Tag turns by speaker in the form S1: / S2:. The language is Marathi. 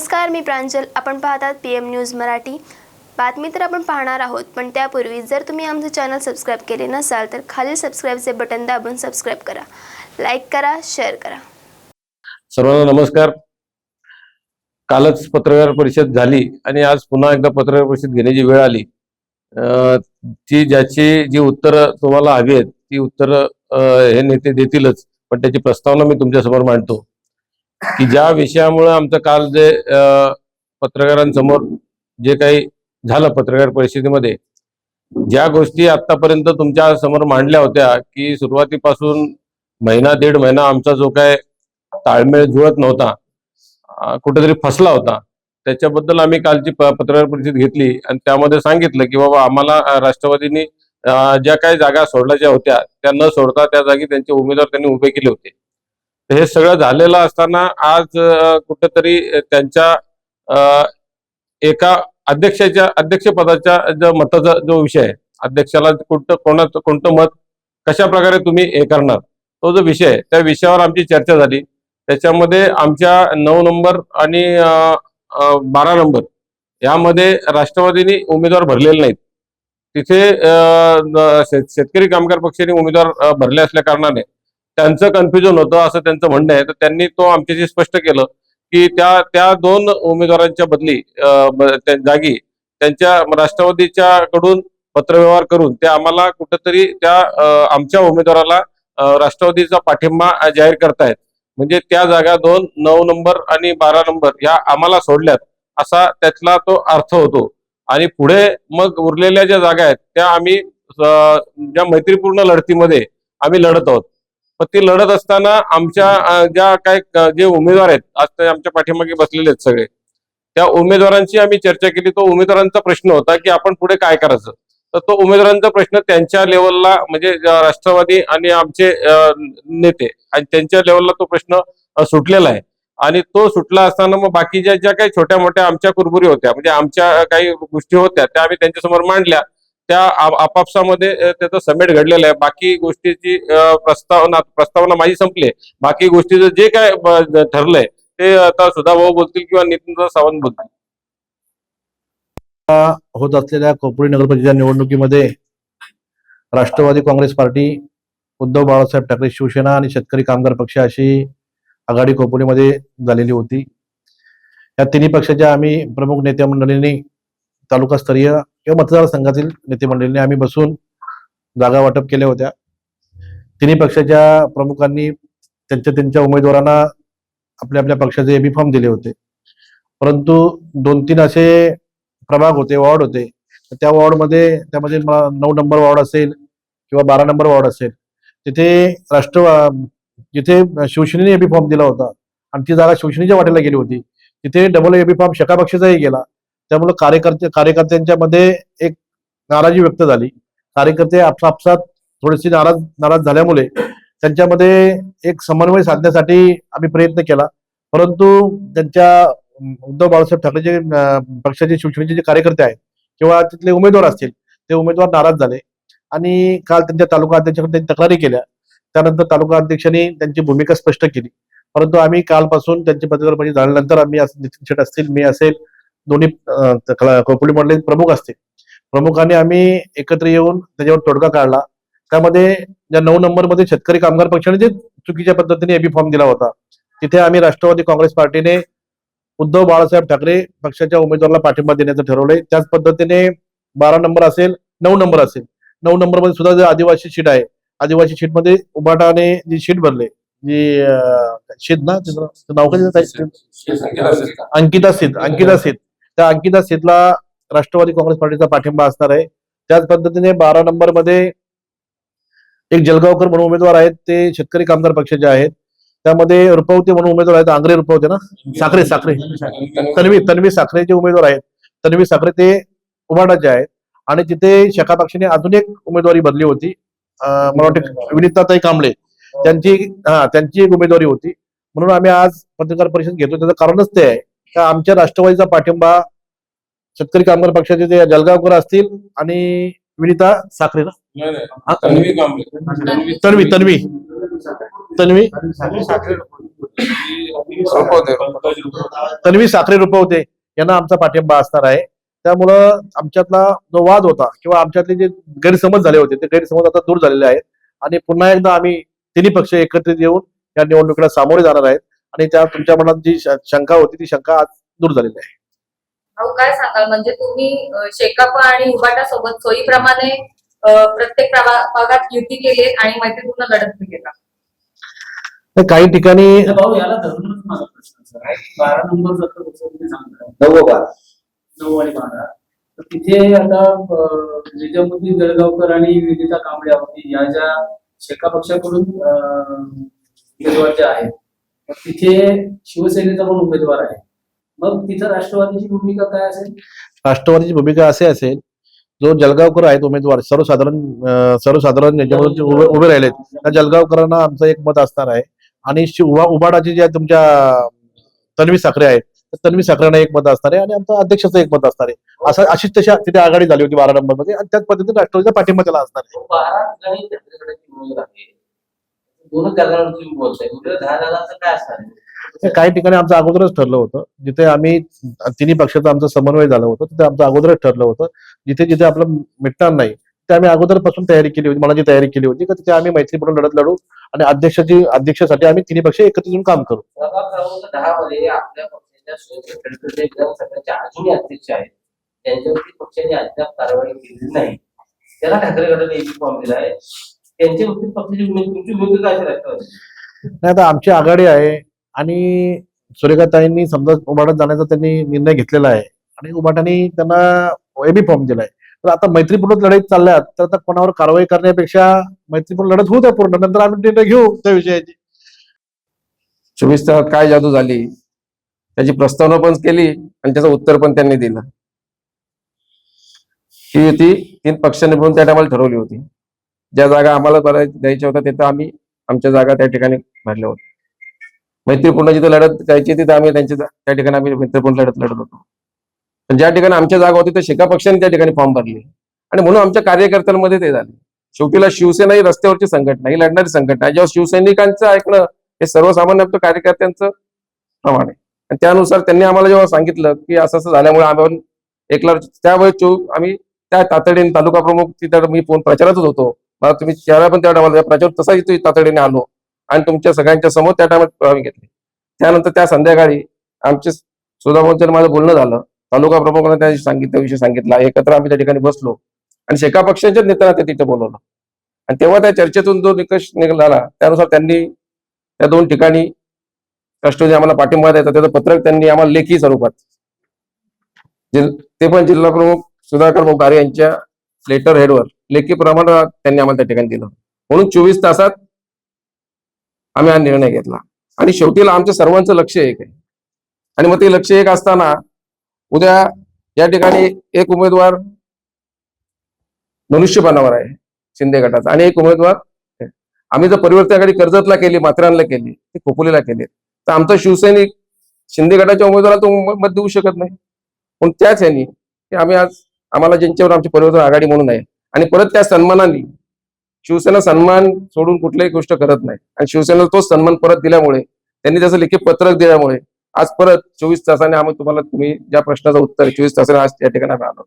S1: नमस्कार मी प्रांजल. आपण पाहतात पी एम न्यूज मराठी. बातमी तर आपण पाहणार आहोत पण त्यापूर्वी जर तुम्ही आमचं चॅनल सबस्क्राईब केले नसाल तर खालील सबस्क्राईबचे बटन दाबून सबस्क्राईब करा. लाईक करा शेअर करा.
S2: सर्वांना नमस्कार. कालच पत्रकार परिषद झाली आणि आज पुन्हा एकदा पत्रकार परिषद घेण्याची वेळ आली. अं, ती ज्याची जी उत्तरं तुम्हाला हवी आहेत ती उत्तरं अं, हे नेते देतीलच पण त्याची प्रस्तावना मी तुमच्यासमोर मांडतो. की ज्या विषयामुळे आमचं काल जे पत्रकारांसमोर जे काही झालं पत्रकार परिषदेमध्ये ज्या गोष्टी आतापर्यंत तुमच्यासमोर मांडल्या होत्या की सुरुवातीपासून महिना दीड महिना आमचा जो काय ताळमेळ जुळत नव्हता कुठेतरी फसला होता. त्याच्याबद्दल आम्ही कालची पत्रकार परिषद घेतली आणि त्यामध्ये सांगितलं की बाबा आम्हाला राष्ट्रवादीनी ज्या काही जागा सोडल्या ज्या होत्या त्या न सोडता त्या जागी त्यांचे उमेदवार त्यांनी उभे केले होते. हे सगळं झालेलं असताना आज कुठेतरी त्यांच्या एका अध्यक्षाच्या अध्यक्षपदाच्या जो मताचा जो विषय आहे अध्यक्षाला कोणतं कोणाचं कोणतं मत कशा प्रकारे तुम्ही हे करणार तो जो विषय आहे त्या विषयावर आमची चर्चा झाली. त्याच्यामध्ये आमच्या नऊ नंबर आणि बारा नंबर यामध्ये राष्ट्रवादीने उमेदवार भरलेले नाहीत. तिथे शेत- शेतकरी कामगार पक्षाने उमेदवार भरले असल्या कारणाने त्यांचं कन्फ्युजन होतं असं त्यांचं म्हणणं आहे. तर त्यांनी तो आमच्याशी स्पष्ट केलं की त्या त्या दोन उमेदवारांच्या बदली जागी त्यांच्या राष्ट्रवादीच्या कडून पत्रव्यवहार करून ते आम्हाला कुठंतरी त्या आमच्या उमेदवाराला राष्ट्रवादीचा पाठिंबा जाहीर करतायत. म्हणजे त्या जागा दोन नऊ नंबर आणि बारा नंबर या आम्हाला सोडल्यात असा त्यातला तो अर्थ होतो. आणि पुढे मग उरलेल्या ज्या जागा आहेत त्या आम्ही ज्या मैत्रीपूर्ण लढतीमध्ये आम्ही लढत आहोत. पण ते लढत असताना आमच्या ज्या काय जे उमेदवार आहेत आज आमच्या पाठीमागे बसलेले आहेत सगळे त्या उमेदवारांची आम्ही चर्चा केली. तो उमेदवारांचा प्रश्न होता की आपण पुढे काय करायचं? तर तो उमेदवारांचा प्रश्न त्यांच्या लेवलला म्हणजे राष्ट्रवादी आणि आमचे नेते आणि त्यांच्या लेवलला तो प्रश्न सुटलेला आहे. आणि तो सुटला असताना मग बाकीच्या ज्या काही छोट्या मोठ्या आमच्या कुरबुरी होत्या म्हणजे आमच्या काही गोष्टी होत्या त्या आम्ही त्यांच्यासमोर मांडल्या. त्या आपापसामध्ये त्याचं समेट घडलेलं आहे. बाकी गोष्टीची प्रस्तावना प्रस्तावना माझी संपली आहे. बाकी गोष्टीचं जे काय ठरलंय ते आता सुधाभाऊ बोलतील किंवा नितीन सावंत बोलतील.
S3: होत असलेल्या कोपरी नगरपरिषदेच्या निवडणुकीमध्ये राष्ट्रवादी काँग्रेस पार्टी उद्धव बाळासाहेब ठाकरे शिवसेना आणि शेतकरी कामगार पक्ष अशी आघाडी कोपरीमध्ये झालेली होती. या तिन्ही पक्षाच्या आम्ही प्रमुख नेत्या मंडळींनी तालुकास्तरीय किंवा मतदारसंघातील नेते मंडळींनी आम्ही बसून जागा वाटप केल्या होत्या. तिन्ही पक्षाच्या प्रमुखांनी त्यांच्या त्यांच्या उमेदवारांना आपल्या आपल्या पक्षाचे एबी फॉर्म दिले होते. परंतु दोन तीन असे प्रभाग होते वॉर्ड होते. त्या वॉर्डमध्ये त्यामध्ये नऊ नंबर वॉर्ड असेल किंवा बारा नंबर वॉर्ड असेल. तिथे राष्ट्र जिथे शिवसेनेने एबी फॉर्म दिला होता आणि ती जागा शिवसेनेच्या वाटेला गेली होती. तिथे डबल एबी फॉर्म शका पक्षाचाही गेला. त्यामुळे कार्यकर्ते कार्यकर्त्यांच्या मध्ये एक नाराजी व्यक्त झाली. कार्यकर्ते आपसापसात थोडेसे नाराज नाराज झाल्यामुळे त्यांच्यामध्ये एक समन्वय साधण्यासाठी आम्ही प्रयत्न केला. परंतु त्यांच्या उद्धव बाळासाहेब ठाकरेचे पक्षाचे शिवसेनेचे जे कार्यकर्ते आहेत किंवा तिथले उमेदवार असतील ते उमेदवार नाराज झाले. आणि काल त्यांच्या तालुका अध्यक्षाकडे त्यांनी तक्रारी केल्या. त्यानंतर तालुका अध्यक्षांनी त्यांची भूमिका स्पष्ट केली. परंतु आम्ही कालपासून त्यांची पत्रकार परिषद झाल्यानंतर आम्ही असं नितीन शेठ असतील मी असेल दोन्ही कोकणी मंडळी प्रमुख असतील. प्रमुखांनी आम्ही एकत्र येऊन त्याच्यावर तोडगा काढला. त्यामध्ये ज्या नऊ नंबरमध्ये शेतकरी कामगार पक्षाने जे चुकीच्या पद्धतीने एबी फॉर्म दिला होता तिथे आम्ही राष्ट्रवादी काँग्रेस पार्टीने उद्धव बाळासाहेब ठाकरे पक्षाच्या उमेदवाराला पाठिंबा देण्याचं ठरवलंय. त्याच पद्धतीने बारा नंबर असेल नऊ नंबर असेल. नऊ नंबरमध्ये सुद्धा जे आदिवासी शीट आहे आदिवासी शीटमध्ये उबाटाने जी शीट भरले जी शीट ना तिचं नाव काय? त्याचं? अंकिता सीत अंकिता सीत. त्या अंकिता सीतला राष्ट्रवादी काँग्रेस पार्टीचा पाठिंबा असणार आहे. त्याच पद्धतीने बारा नंबरमध्ये एक जलगावकर म्हणून उमेदवार आहेत ते शेतकरी कामगार पक्षाचे आहेत त्यामध्ये रुपवते म्हणून उमेदवार आहेत आंग्रे रुपवते ना? साखरे साखरे. तन्वी तन्वी साखरे जे उमेदवार आहेत तन्वी साखरे ते उमाडाचे आहेत आणि तिथे शाखा पक्षाने अजून एक उमेदवारी बदली होती मला वाटते विनिताताई कांबळे. त्यांची हा त्यांची एक उमेदवारी होती. म्हणून आम्ही आज पत्रकार परिषद घेतो त्याचं कारणच ते आहे. का आमच्या राष्ट्रवादीचा पाठिंबा शेतकरी कामगार पक्षाचे जे जलगावकर असतील आणि विनिता साखरे ना? हा? तन्वी तन्वी. तन्वी तन्वी. साखरे रुपवते यांना आमचा पाठिंबा असणार आहे. त्यामुळं आमच्यातला जो वाद होता किंवा आमच्यातले जे गैरसमज झाले होते ते गैरसमज आता दूर झालेले आहेत. आणि पुन्हा एकदा आम्ही तिन्ही पक्ष एकत्रित येऊन या निवडणुकीला सामोरे जाणार आहेत. आणि त्या तुमच्या मनात जी श- शंका होती ती शंका आज दूर झालेली आहे.
S4: भाऊ काय सांगाल? म्हणजे तुम्ही शेकाप आणि उबाटा सोबत सोयीप्रमाणे प्रत्येक भागात युती केली आणि मैत्रीपूर्ण लढत केली का
S3: तर काही ठिकाणी
S5: तर भाऊ याला धरूनच माझा प्रश्न सर. आहे बारा नंबर जर सांगता
S6: नव्वद बारा.
S5: नऊ आणि बारा. तर तिथे आता अं, निजामुद्दीन जळगावकर आणि विनिता कांबळे होती या ज्या शेका पक्षाकडून उमेदवार ज्या आहेत तिथे शिवसेनेचा पण उमेदवार आहे. मग तिथं राष्ट्रवादीची भूमिका काय असेल?
S3: राष्ट्रवादीची भूमिका असे असेल जो जलगावकर आहेत उमेदवार सर्वसाधारण सर्वसाधारण याच्यामध्ये उभे उभे राहिलेत. त्या जलगावकरांना आमचं एक मत असणार आहे. आणि शि- उभा उबाडाची ज्या तुमच्या तन्वी साखरे आहेत तन्वी साखरेंना एक मत असणार आहे आणि आमचा अध्यक्षाचं एक मत असणार आहे. असं अशीच तशी तिथे आघाडी झाली होती बारा नंबरमध्ये आणि त्याच पद्धतीने राष्ट्रवादीचा पाठिंबा त्याला असणार आहे.
S6: काय असणार आहे?
S3: काही ठिकाणी आमचं अगोदरच ठरलं होतं. जिथे आम्ही तिन्ही पक्षाचा आमचा समन्वय झालं होतं तिथे आमचं अगोदरच ठरलं होतं. जिथे जिथे आपलं मिटणार नाही ते आम्ही अगोदरपासून तयारी केली होती मनाची तयारी केली होती की तिथे आम्ही मैत्रीपूर्ण लढत लढू आणि अध्यक्षाची अध्यक्षासाठी आम्ही तिन्ही पक्ष एकत्रित येऊन काम करू.
S6: अध्यक्ष आहेत. त्यांच्यावरती पक्षाने अद्याप कारवाई केलेली नाही. त्याला ठाकरे गटाने एक फॉर्म दिला आहे. त्यांच्या बाबतीत पक्षाची भूमिका तुमची भूमिका काय असेल राष्ट्रवादी
S3: नाही आता आमची आघाडी आहे. आणि सुरेखाताईंनी समजा उभाटत जाण्याचा त्यांनी निर्णय घेतलेला आहे. आणि उभाटाने त्यांना एबी फॉर्म दिलाय. तर आता मैत्रीपूर्ण लढाईत चालल्यात तर आता कोणावर कारवाई करण्यापेक्षा मैत्रीपूर्ण लढत होऊ द्या पूर्ण नंतर आम्ही निर्णय घेऊ त्या विषयाची.
S7: चोवीस तासात काय जादू झाली? त्याची प्रस्तावना पण केली आणि त्याचं उत्तर पण त्यांनी दिलं. ही युती तीन पक्षांनी मिळून त्या टायमाला ठरवली होती. ज्या जागा आम्हाला द्यायच्या होत्या तिथं आम्ही आमच्या जागा त्या ठिकाणी भरल्या होत्या. मैत्रीपूर्ण जिथे लढत करायची तिथं आम्ही त्यांच्या त्या ठिकाणी आम्ही मैत्रीपूर्ण लढत लढत होतो. पण ज्या ठिकाणी आमच्या जागा होती तर शेका पक्षाने त्या ठिकाणी फॉर्म भरले. आणि म्हणून आमच्या कार्यकर्त्यांमध्ये ते झाले. शेवटीला शिवसेना ही रस्त्यावरची संघटना ही लढणारी संघटना आहे. जेव्हा शिवसैनिकांचं ऐकणं हे सर्वसामान्य आमच्या कार्यकर्त्यांचं प्रमाण आहे. आणि त्यानुसार त्यांनी आम्हाला जेव्हा सांगितलं की असं असं झाल्यामुळे आम्ही एकला त्यावेळी चो आम्ही त्या तातडीने तालुका प्रमुख तिथं मी फोन प्रचारातच होतो. मला तुम्ही चेहरा पण त्या प्रचार तसाही तातडीने आलो. आणि तुमच्या सगळ्यांच्या समोर त्या टायमात आम्ही घेतले. त्यानंतर त्या संध्याकाळी आमचे सुधामोर्चाने माझं बोलणं झालं. तालुका प्रमुखांना त्या सांगितलं विषय सांगितला. एकत्र आम्ही त्या ठिकाणी बसलो. आणि शेका पक्षाच्याच नेत्यांना ते तिथे बोलवलं. आणि तेव्हा त्या चर्चेतून जो निकष निघाला त्यानुसार त्यांनी त्या दोन ठिकाणी राष्ट्रवादी आम्हाला पाठिंबा द्यायचा. त्याचं पत्रक त्यांनी आम्हाला लेखी स्वरूपात. ते पण जिल्हा प्रमुख सुधाकर मोगारे यांच्या लेटर हेडवर लेखी प्रमाणात त्यांनी आम्हाला त्या ठिकाणी दिलं. म्हणून चोवीस तासात आम्ही हा निर्णय घेतला. आणि शेवटीला आमच्या सर्वांचं लक्ष एक आहे. आणि मग ते लक्ष एक असताना उद्या या ठिकाणी एक उमेदवार मनुष्यपणावर आहे शिंदे गटाचा. आणि एक उमेदवार आम्ही जर परिवर्तनाकडे कर्जतला केली माथेरानला केली ते खोपोलीला केली तर आमचा शिवसैनिक शिंदे गटाच्या उमेदवाराला तो मत देऊ शकत नाही. पण त्याच ह्यानी आम्ही आज आम्हाला ज्यांच्यावर आमची परिवर्तन आघाडी म्हणून आहे. आणि परत त्या सन्मानाने शिवसेना सन्मान सोडून कुठल्याही गोष्ट करत नाही. आणि शिवसेनेला तोच सन्मान परत दिल्यामुळे त्यांनी त्याचं लिखित पत्रक दिल्यामुळे आज परत चोवीस तासाने आम्ही तुम्हाला तुम्ही ज्या प्रश्नाचं उत्तर चोवीस तासाने आज या ठिकाणी आम्ही आलो.